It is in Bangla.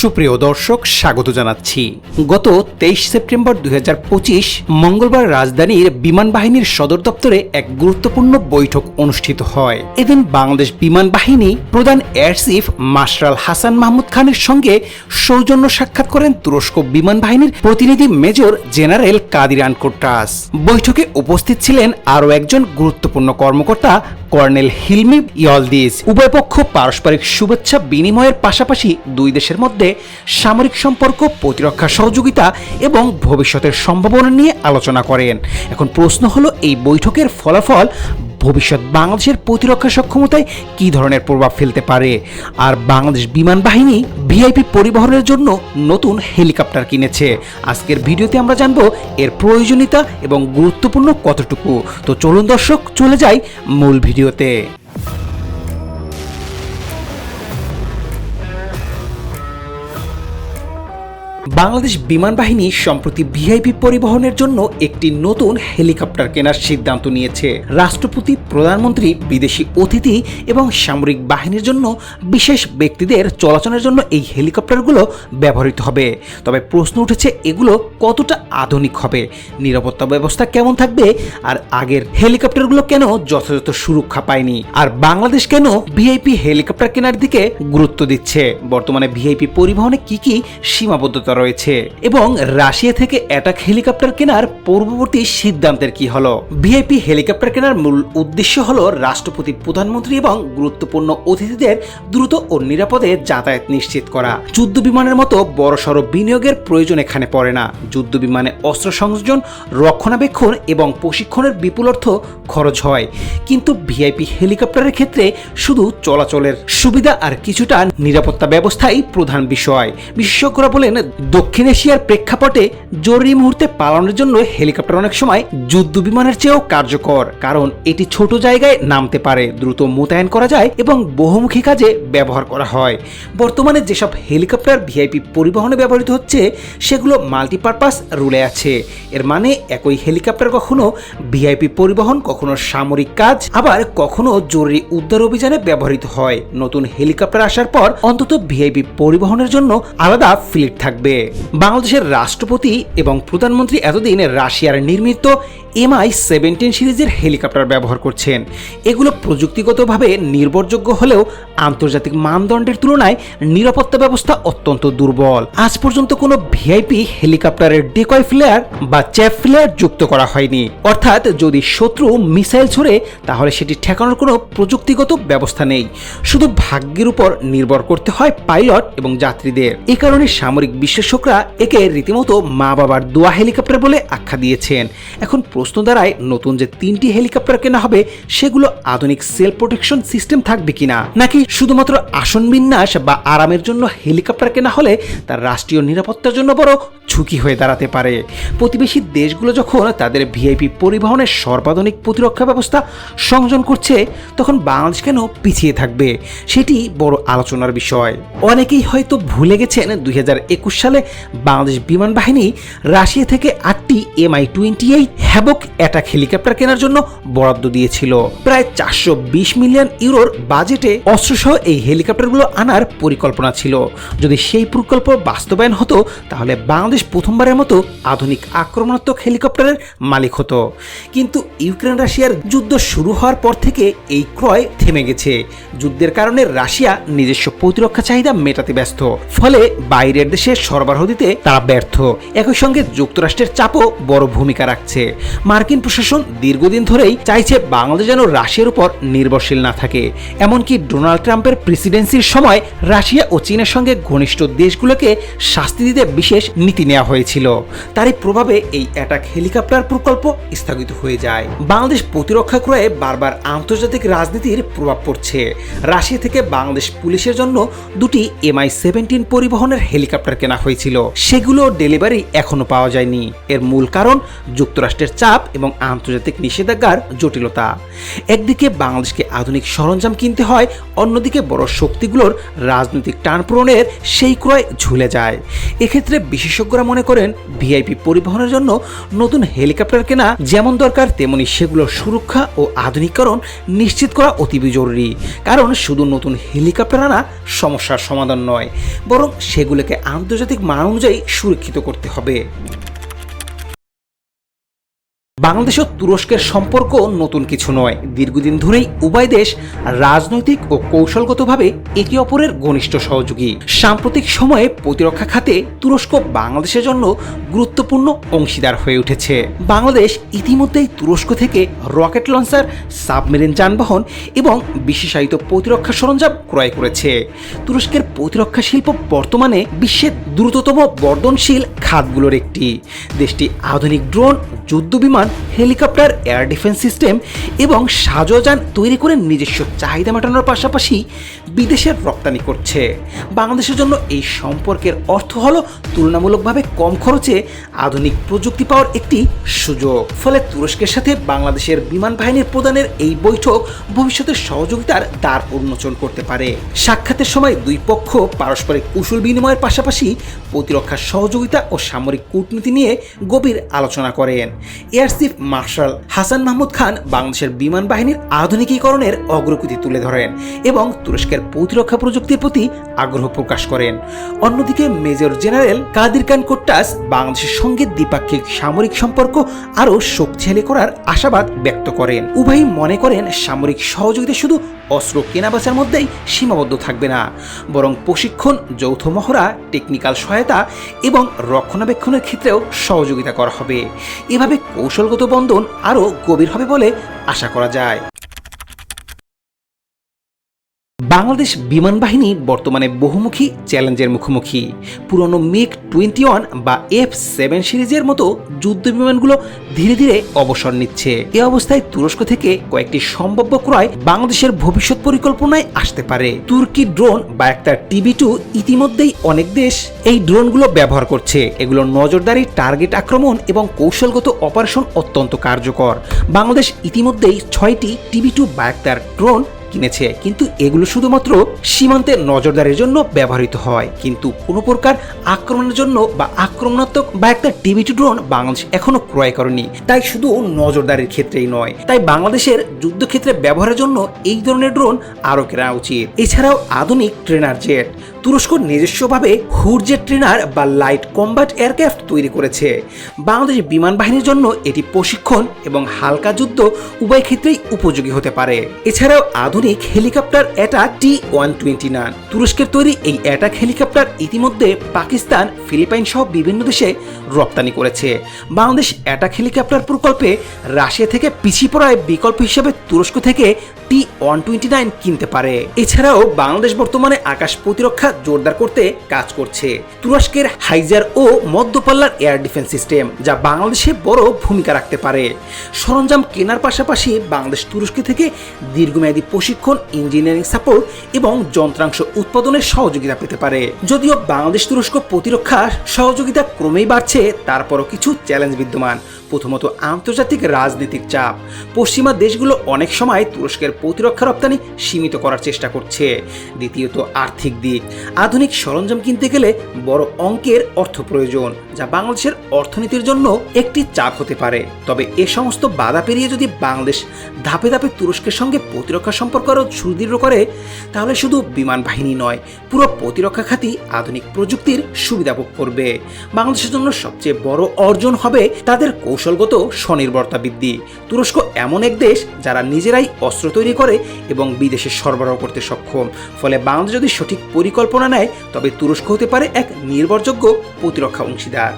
সুপ্রিয় দর্শক, স্বাগত জানাচ্ছি। গত তেইশ সেপ্টেম্বর দুই মঙ্গলবার রাজধানীর বিমান বাহিনীর সদর দপ্তরে এক গুরুত্বপূর্ণ বৈঠক অনুষ্ঠিত হয়। এদিন বাংলাদেশ বিমান বাহিনী প্রধান air chief marshal Hasan Mahmud খানের সঙ্গে সৌজন্য সাক্ষাৎ করেন তুরস্ক বিমান বাহিনীর প্রতিনিধি মেজর জেনারেল কাদিরান কোট্রাস বৈঠকে উপস্থিত ছিলেন আরও একজন গুরুত্বপূর্ণ কর্মকর্তা কর্নেল হিলমি ইয়লদিস, উভয় পক্ষ পারস্পরিক শুভেচ্ছা বিনিময়ের পাশাপাশি দুই দেশের মধ্যে সামরিক সম্পর্ক, প্রতিরক্ষা সহযোগিতা এবং ভবিষ্যতের সম্ভাবনা নিয়ে আলোচনা করেন। এখন প্রশ্ন হলো, এই বৈঠকের ফলাফল ভবিষ্যৎ বাংলাদেশের প্রতিরক্ষা সক্ষমতায় কি ধরনের প্রভাব ফেলতে পারে? আর বাংলাদেশ বিমান বাহিনী ভিআইপি পরিবহনের জন্য নতুন হেলিকপ্টার কিনেছে। আজকের ভিডিওতে আমরা জানব এর প্রয়োজনীয়তা এবং গুরুত্বপূর্ণ কতটুকু। তো চলুন দর্শক, চলে যাই মূল ভিডিওতে। বাংলাদেশ বিমান বাহিনী সম্প্রতি ভিআইপি পরিবহনের জন্য একটি নতুন হেলিকপ্টার কেনার সিদ্ধান্ত নিয়েছে। রাষ্ট্রপতি, প্রধানমন্ত্রী, বিদেশি অতিথি এবং সামরিক বাহিনীর জন্য বিশেষ ব্যক্তিদের চলাচলের জন্য এই হেলিকপ্টারগুলো ব্যবহৃত হবে। তবে প্রশ্ন উঠেছে, এগুলো কতটা আধুনিক হবে? নিরাপত্তা ব্যবস্থা কেমন থাকবে? আর আগের হেলিকপ্টারগুলো কেন যথাযথ সুরক্ষা পায়নি? আর বাংলাদেশ কেন ভিআইপি হেলিকপ্টার কেনার দিকে গুরুত্ব দিচ্ছে? বর্তমানে ভিআইপি পরিবহনে কি কি সীমাবদ্ধতা রয়েছে। এবং রাশিয়া থেকে অ্যাটাক হেলিকপ্টার কেনার পূর্ববর্তী সিদ্ধান্তের কি হলো? ভিআইপি হেলিকপ্টার কেনার মূল উদ্দেশ্য হলো রাষ্ট্রপতি, প্রধানমন্ত্রী এবং গুরুত্বপূর্ণ অতিথিদের দ্রুত ও নিরাপদে যাতায়াত নিশ্চিত করা। যুদ্ধ বিমানের মতো বড়সড় বিনিয়োগের প্রয়োজন এখানে পড়ে না। যুদ্ধ বিমানে অস্ত্র সংযোজন, রক্ষণাবেক্ষণ এবং প্রশিক্ষণের বিপুল অর্থ খরচ হয়। কিন্তু ভিআইপি হেলিকপ্টারের ক্ষেত্রে শুধু চলাচলের সুবিধা আর কিছুটা নিরাপত্তা ব্যবস্থাই প্রধান বিষয়। বিশেষজ্ঞরা বলেন দক্ষিণ এশিয়ার প্রেক্ষাপটে জরুরি মুহূর্তে পালানোর জন্য হেলিকপ্টার অনেক সময় যুদ্ধ বিমানের চেয়েও কার্যকর, কারণ এটি ছোট জায়গায় নামতে পারে, দ্রুত মোতায়েন করা যায় এবং বহুমুখী কাজে ব্যবহার করা হয়। বর্তমানে যেসব হেলিকপ্টার ভিআইপি পরিবহনে ব্যবহৃত হচ্ছে, সেগুলো মাল্টিপারপাস রুলে আছে। এর মানে একই হেলিকপ্টার কখনো ভিআইপি পরিবহন, কখনো সামরিক কাজ, আবার কখনো জরুরি উদ্ধার অভিযানে ব্যবহৃত হয়। নতুন হেলিকপ্টার আসার পর অন্তত ভিআইপি পরিবহনের জন্য আলাদা ফ্লিট থাকবে। বাংলাদেশের রাষ্ট্রপতি এবং প্রধানমন্ত্রী এতদিন রাশিয়ার নির্মিত এমআই সেভেন্টিন সিরিজের হেলিকপ্টার ব্যবহার করছেন। এগুলো প্রযুক্তিগতভাবে নির্ভরযোগ্য হলেও আন্তর্জাতিক মানদণ্ডের তুলনায় নিরাপত্তা ব্যবস্থা অত্যন্ত দুর্বল। আজ পর্যন্ত কোনো ভিআইপি হেলিকপ্টারের ডেকয় ফ্লেয়ার বা চ্যাপ ফ্লেয়ার যুক্ত করা হয়নি। অর্থাৎ যদি শত্রু মিসাইল ছড়ে, তাহলে সেটি ঠেকানোর কোনো প্রযুক্তিগত ব্যবস্থা নেই। শুধু ভাগ্যের উপর নির্ভর করতে হয় পাইলট এবং যাত্রীদের। এ কারণে সামরিক বিশেষজ্ঞরা একে রীতিমতো মা বাবার দোয়া হেলিকপ্টার বলে আখ্যা দিয়েছেন। এখন প্রশ্ন দাঁড়ায়, নতুন যে তিনটি হেলিকপ্টার কেনা হবে, সেগুলো আধুনিক সেল প্রোটেকশন সিস্টেম থাকবে কিনা? নাকি শুধুমাত্র আসন বিন্যাস বা আরামের জন্য হেলিকপ্টার কেনা হলে তার রাষ্ট্রীয় নিরাপত্তার জন্য বড় ঝুঁকি হয়ে দাঁড়াতে পারে? প্রতিবেশী দেশগুলো যখন তাদের ভিআইপি পরিবহনের সর্বাধুনিক প্রতিরক্ষা ব্যবস্থা সংযোজন করছে, তখন বাংলাদেশ কেন পিছিয়ে থাকবে? সেটি বড় আলোচনার বিষয়। অনেকেই হয়তো ভুলে গেছেন দুই সালে বাংলাদেশ বিমান বাহিনী রাশিয়া থেকে আটটি MI twenty eight havoc attack helicopter কেনার জন্য বরাদ্দ দিয়েছিল। প্রায় চারশো বিশ মিলিয়ন ইউরোর বাজেটে অস্ত্রসহ এই হেলিকপ্টারগুলো আনার পরিকল্পনা ছিল। যদি সেই প্রকল্প বাস্তবায়ন হতো, তাহলে বাংলাদেশ প্রথমবারের মতো আধুনিক আক্রমণাত্মক হেলিকপ্টারের মালিক হতো। কিন্তু ইউক্রেন রাশিয়ার যুদ্ধ শুরু হওয়ার পর থেকে এই ক্রয় থেমে গেছে। যুদ্ধের কারণে রাশিয়া নিজস্ব প্রতিরক্ষা চাহিদা মেটাতে ব্যস্ত। ফলে বাইরের দেশে সরবরাহ দিতে তারা ব্যর্থ। একই সঙ্গে যুক্তরাষ্ট্রের চাপও বড় ভূমিকা রাখছে। মার্কিন প্রশাসন দীর্ঘদিন ধরেই চাইছে বাংলাদেশ যেন রাশিয়ার উপর নির্ভরশীল না থাকে। এমনকি ডোনাল্ড ট্রাম্পের প্রেসিডেন্সির সময় রাশিয়া ও চীনের সঙ্গে ঘনিষ্ঠ দেশগুলোকে শাস্তি দিতে বিশেষ নীতি নেওয়া হয়েছিল। তারই প্রভাবে এই অ্যাটাক হেলিকপ্টার প্রকল্প স্থগিত হয়ে যায়। বাংলাদেশ প্রতিরক্ষা ক্রয়ে বারবার আন্তর্জাতিক রাজনীতির প্রভাব পড়ছে। রাশিয়া থেকে বাংলাদেশ পুলিশের জন্য দুটি এমআই সেভেন্টিন পরিবহনের হেলিকপ্টার কেনা হয়েছে হয়েছিল সেগুলো ডেলিভারি এখনও পাওয়া যায়নি। এর মূল কারণ যুক্তরাষ্ট্রের চাপ এবং আন্তর্জাতিক নিষেধাজ্ঞার জটিলতা। একদিকে বাংলাদেশকে আধুনিক সরঞ্জাম কিনতে হয়, অন্যদিকে বড় শক্তিগুলোর রাজনৈতিক টান পূরণের সেই ক্রয় ঝুলে যায়। এক্ষেত্রে বিশেষজ্ঞরা মনে করেন, ভিআইপি পরিবহনের জন্য নতুন হেলিকপ্টার কেনা যেমন দরকার, তেমনি সেগুলোর সুরক্ষা ও আধুনিকরণ নিশ্চিত করা অতিবি জরুরি। কারণ শুধু নতুন হেলিকপ্টার আনা সমস্যার সমাধান নয়, বরং সেগুলোকে আন্তর্জাতিক মান অনুযায়ী সুরক্ষিত করতে হবে। বাংলাদেশ ও তুরস্কের সম্পর্ক নতুন কিছু নয়। দীর্ঘদিন ধরেই উভয় দেশ রাজনৈতিক ও কৌশলগতভাবে একে অপরের ঘনিষ্ঠ সহযোগী। সাম্প্রতিক সময়ে প্রতিরক্ষা খাতে তুরস্ক বাংলাদেশের জন্য গুরুত্বপূর্ণ অংশীদার হয়ে উঠেছে। বাংলাদেশ ইতিমধ্যেই তুরস্ক থেকে রকেট লঞ্চার, সাবমেরিন যানবাহন এবং বিশেষায়িত প্রতিরক্ষা সরঞ্জাম ক্রয় করেছে। তুরস্কের প্রতিরক্ষা শিল্প বর্তমানে বিশ্বের দ্রুততম বর্ধনশীল খাতগুলোর একটি। দেশটি আধুনিক ড্রোন যুদ্ধ বিমান হেলিকপ্টার এয়ার ডিফেন্স সিস্টেম এবং সাজোযান তৈরি করে নিজস্ব চাহিদা মেটানোর পাশাপাশি বিদেশের রপ্তানি করছে। বাংলাদেশের জন্য এই সম্পর্কের অর্থ হল তুলনামূলকভাবে কম খরচে আধুনিক প্রযুক্তি পাওয়ার একটি সুযোগ। ফলে তুরস্কের সাথে বাংলাদেশের বিমান বাহিনীর প্রদানের এই বৈঠক ভবিষ্যতের সহযোগিতার দ্বার উন্মোচন করতে পারে। সাক্ষাতের সময় দুই পক্ষ পারস্পরিক কুশল বিনিময়ের পাশাপাশি প্রতিরক্ষা সহযোগিতা ও সামরিক কূটনীতি নিয়ে গভীর আলোচনা করেন। Air chief marshal Hasan Mahmud Khan বাংলাদেশের বিমান বাহিনীর আধুনিকীকরণের অগ্রগতি তুলে ধরেন এবং তুরস্কের প্রতিরক্ষা প্রযুক্তির প্রতি আগ্রহ প্রকাশ করেন। অন্যদিকে মেজর জেনারেল কাদির খান কোট্টাস বাংলাদেশের সঙ্গে দ্বিপাক্ষিক সামরিক সম্পর্ক আরও শক্তিশালী করার আশাবাদ ব্যক্ত করেন। উভয়ই মনে করেন সামরিক সহযোগিতা শুধু অস্ত্র কেনাবেচার মধ্যেই সীমাবদ্ধ থাকবে না, বরং প্রশিক্ষণ, যৌথ মহড়া, টেকনিক্যাল সহায়তা এবং রক্ষণাবেক্ষণের ক্ষেত্রেও সহযোগিতা করা হবে। এভাবে কৌশলগত বন্ধন আরও গভীর হবে বলে আশা করা যায়। বাংলাদেশ বিমান বাহিনী বর্তমানে বহুমুখী, চ্যালেঞ্জের মুখোমুখি। পুরনো মিগ টোয়েন্টি ওয়ান বা এফ সেভেন সিরিজের মতো যুদ্ধ বিমানগুলো ধীরে ধীরে অবসর নিচ্ছে। এ অবস্থায় তুরস্ক থেকে কয়েকটি সম্ভাব্য ক্রয় বাংলাদেশের ভবিষ্যৎ পরিকল্পনায় আসতে পারে। তুর্কি ড্রোন বা একটা টিভি টু ইতিমধ্যেই অনেক দেশ এই ড্রোনগুলো ব্যবহার করছে। এগুলো নজরদারি, টার্গেট আক্রমণ এবং কৌশলগত অপারেশন অত্যন্ত কার্যকর। বাংলাদেশ ইতিমধ্যেই ছয়টি টিভি টু বায়াক্তার ড্রোন কিনেছে, কিন্তু এগুলো শুধুমাত্র সীমান্তে নজরদারির জন্য ব্যবহৃত হয়। কিন্তু কোনো প্রকার আক্রমণের জন্য বা আক্রমণাত্মক বা একটা টিভি টু ড্রোন বাংলাদেশ এখনও ক্রয় করেনি। তাই শুধু নজরদারির ক্ষেত্রেই নয়, তাই বাংলাদেশের যুদ্ধক্ষেত্রে ব্যবহারের জন্য এই ধরনের ড্রোন আরও কেনা উচিত। এছাড়াও আধুনিক ট্রেনার জেট তুরস্ক নিজস্বভাবে হুরজেট ট্রেনার বা লাইট কম্ব্যাট এয়ারক্রাফট তৈরি করেছে। বাংলাদেশ বিমান বাহিনীর জন্য এটি প্রশিক্ষণ এবং হালকা যুদ্ধ উভয় ক্ষেত্রেই উপযোগী হতে পারে। এছাড়াও আধুনিক helicopter attack T one twenty nine. তুরস্কের তৈরি এই অ্যাটাক হেলিকপ্টার ইতিমধ্যে পাকিস্তান, ফিলিপাইন সহ বিভিন্ন দেশে রপ্তানি করেছে। বাংলাদেশ অ্যাটাক হেলিকপ্টার প্রকল্পে রাশিয়া থেকে পিছিয়ে পড়ায় বিকল্প হিসেবে তুরস্ক থেকে টি ওয়ান টোয়েন্টি নাইন কিনতে পারে। এছাড়াও বাংলাদেশ বর্তমানে আকাশ প্রতিরক্ষা জোরদার করতে কাজ করছে। তুরস্কের হাইজার ও মধ্যপাল্লার এয়ার ডিফেন্স সিস্টেম, যা বাংলাদেশে বড় ভূমিকা রাখতে পারে। সরঞ্জাম কেনার পাশাপাশি বাংলাদেশ তুরস্ক থেকে দীর্ঘমেয়াদী প্রশিক্ষণ, ইঞ্জিনিয়ারিং সাপোর্ট এবং যন্ত্রাংশ উৎপাদনের সহযোগিতা পেতে পারে। যদিও বাংলাদেশ তুরস্ক প্রতিরক্ষা সহযোগিতা ক্রমেই বাড়ছে, তারপরও কিছু চ্যালেঞ্জ বিদ্যমান। প্রথমত আন্তর্জাতিক রাজনৈতিক চাপ। পশ্চিমা দেশগুলো অনেক সময় তুরস্কের প্রতিরক্ষা রপ্তানি সীমিত করার চেষ্টা করছে। দ্বিতীয়ত, আর্থিক দিক। আধুনিক সরঞ্জাম কিনতে গেলে বড় অঙ্কের অর্থ প্রয়োজন, যা বাংলাদেশের অর্থনীতির জন্য একটি চাপ হতে পারে। তবে এ সমস্ত বাধা পেরিয়ে যদি বাংলাদেশ ধাপে ধাপে তুরস্কের সঙ্গে প্রতিরক্ষা সম্পর্ক আরও সুদৃঢ় করে, তাহলে শুধু বিমান বাহিনী নয়, পুরো প্রতিরক্ষা খাতি আধুনিক প্রযুক্তির সুবিধা ভোগ করবে। বাংলাদেশের জন্য সবচেয়ে বড় অর্জন হবে তাদের কৌশলগত স্বনির্ভরতা বৃদ্ধি। তুরস্ক এমন এক দেশ যারা নিজেরাই অস্ত্র তৈরি করে এবং বিদেশে সরবরাহ করতে সক্ষম। ফলে বাংলাদেশ যদি সঠিক পরিকল্পনা নেয়, তবে তুরস্ক হতে পারে এক নির্ভরযোগ্য প্রতিরক্ষা অংশীদার।